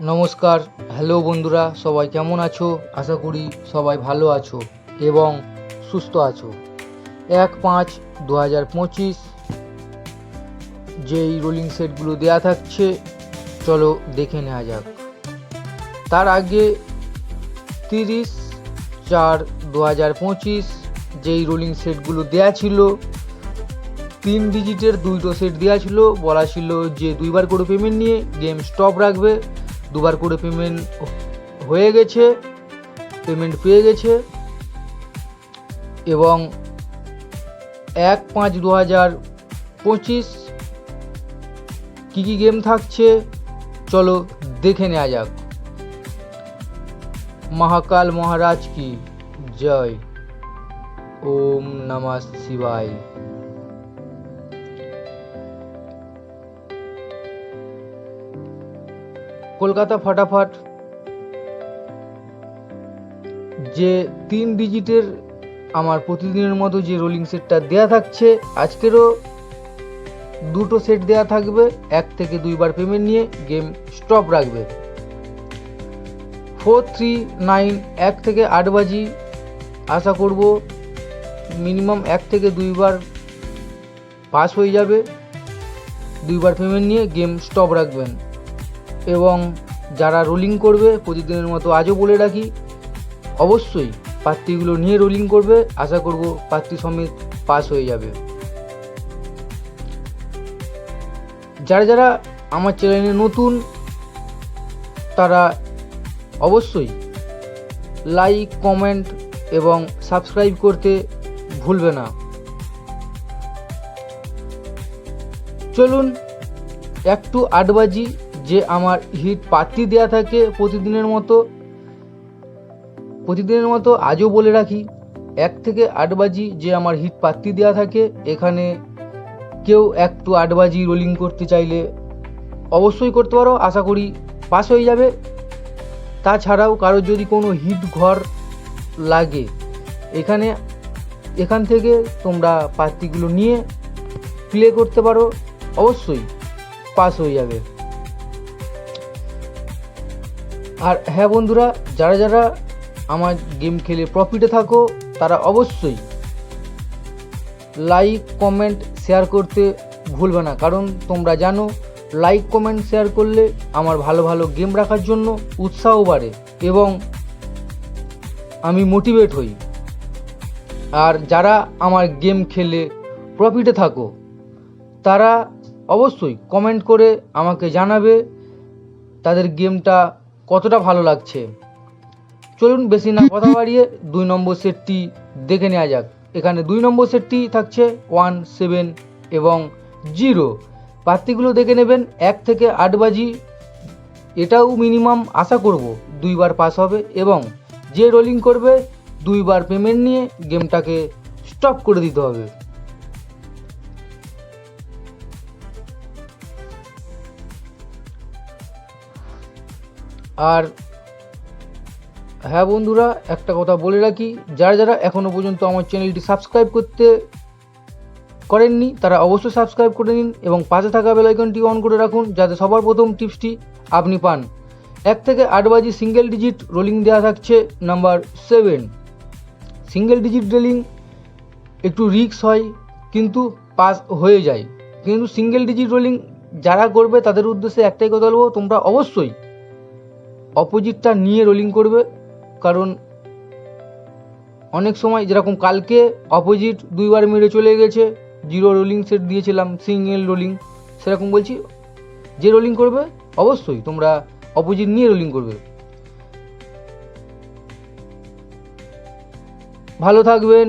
নমস্কার। হ্যালো বন্ধুরা, সবাই কেমন আছো? আশা করি সবাই ভালো আছো এবং সুস্থ আছো। এক পাঁচ দু হাজার পঁচিশ যেই রোলিং সেটগুলো দেয়া থাকছে, চলো দেখে নেওয়া যাক। তার আগে তিরিশ চার দু হাজার পঁচিশ যেই রোলিং সেটগুলো দেয়া ছিল, তিন ডিজিটের দুইটো সেট দেওয়া ছিল। বলা ছিল যে দুইবার করে পেমেন্ট নিয়ে গেম স্টপ রাখবে। দুবার করে পেমেন্ট হয়ে গেছে পেমেন্ট পেয়ে গেছে এবং এক পাঁচ দু হাজার পঁচিশ কী কী গেম থাকছে, চলো দেখে নেওয়া যাক। মহাকাল মহারাজ কি? জয়। ওম নমঃ শিবায়। কলকাতা ফটাফট যে তিন ডিজিটের আমার প্রতিদিনের মতো যে রোলিং সেটটা দেয়া থাকছে, আজকেরও দুটো সেট দেয়া থাকবে, এক থেকে দুইবার পেমেন্ট নিয়ে গেম স্টপ রাখবে। ফোর থ্রি নাইন এক থেকে আট বাজি আশা করব মিনিমাম এক থেকে দুইবার পাস হয়ে যাবে। দুইবার পেমেন্ট নিয়ে গেম স্টপ রাখবেন। এবং যারা রোলিং করবে, প্রতিদিনের মতো আজও বলে রাখি, অবশ্যই প্রার্থীগুলো নিয়ে রোলিং করবে। আশা করব প্রার্থী সমেত পাস হয়ে যাবে। যারা যারা আমার চ্যানেলে নতুন, তারা অবশ্যই লাইক, কমেন্ট এবং সাবস্ক্রাইব করতে ভুলবে না। চলুন একটু আটবাজি যে আমার হিট পাত্রি দেয়া থাকে প্রতিদিনের মতো। প্রতিদিনের মতো আজও বলে রাখি, এক থেকে আট বাজি যে আমার হিট পাত্রি দেওয়া থাকে, এখানে কেউ একটু আট বাজি রোলিং করতে চাইলে অবশ্যই করতে পারো, আশা করি পাস হয়ে যাবে। তাছাড়াও কারোর যদি কোনো হিট ঘর লাগে, এখানে, এখান থেকে তোমরা পাত্রিগুলো নিয়ে প্লে করতে পারো, অবশ্যই। পাস হয়ে যাবে। আর হ্যাঁ বন্ধুরা, যারা যারা আমার গেম খেলে প্রফিটে থাকো, তারা অবশ্যই লাইক কমেন্ট শেয়ার করতে ভুলবে না। কারণ তোমরা জানো লাইক কমেন্ট শেয়ার করলে আমার ভালো ভালো গেম রাখার জন্য উৎসাহ বাড়ে এবং আমি মোটিভেট হই। আর যারা আমার গেম খেলে প্রফিটে থাকো, তারা অবশ্যই কমেন্ট করে আমাকে জানাবে তাদের গেমটা কতটা ভালো লাগছে। চলুন বেশি না কথা বাড়িয়ে দুই নম্বর সেটটি দেখে নেওয়া যাক। এখানে দুই নম্বর সেটটি থাকছে ওয়ান সেভেন এবং জিরো প্রার্থীগুলো দেখে নেবেন, এক থেকে আট বাজি। এটাও মিনিমাম আশা করব দুইবার পাস হবে এবং যে রোলিং করবে, দুইবার পেমেন্ট নিয়ে গেমটাকে স্টপ করে দিতে হবে। আর হ্যাঁ বন্ধুরা, একটা কথা বলে রাখি, যারা যারা এখনও পর্যন্ত আমার চ্যানেলটি সাবস্ক্রাইব করতে করেননি, তারা অবশ্যই সাবস্ক্রাইব করে নিন এবং পাশে থাকা বেলাইকনটি অন করে রাখুন যাতে সবার প্রথম টিপসটি আপনি পান। এক থেকে আট বাজি সিঙ্গেল ডিজিট রোলিং দেওয়া থাকছে number seven single digit rolling একটু রিক্স হয়, কিন্তু পাস হয়ে যায়। কিন্তু সিঙ্গেল ডিজিট রোলিং যারা করবে, তাদের উদ্দেশ্যে একটাই কথা বলব, তোমরা অবশ্যই অপোজিটটা নিয়ে রোলিং করবে, কারণ অনেক সময় যেরকম কালকে অপোজিট দুইবার মেরে চলে গেছে জিরো রোলিং সেট দিয়েছিলাম সিঙ্গেল রোলিং সেরকম বলছি, যে রোলিং করবে, অবশ্যই তোমরা অপোজিট নিয়ে রোলিং করবে। ভালো থাকবেন,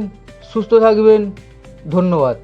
সুস্থ থাকবেন, ধন্যবাদ।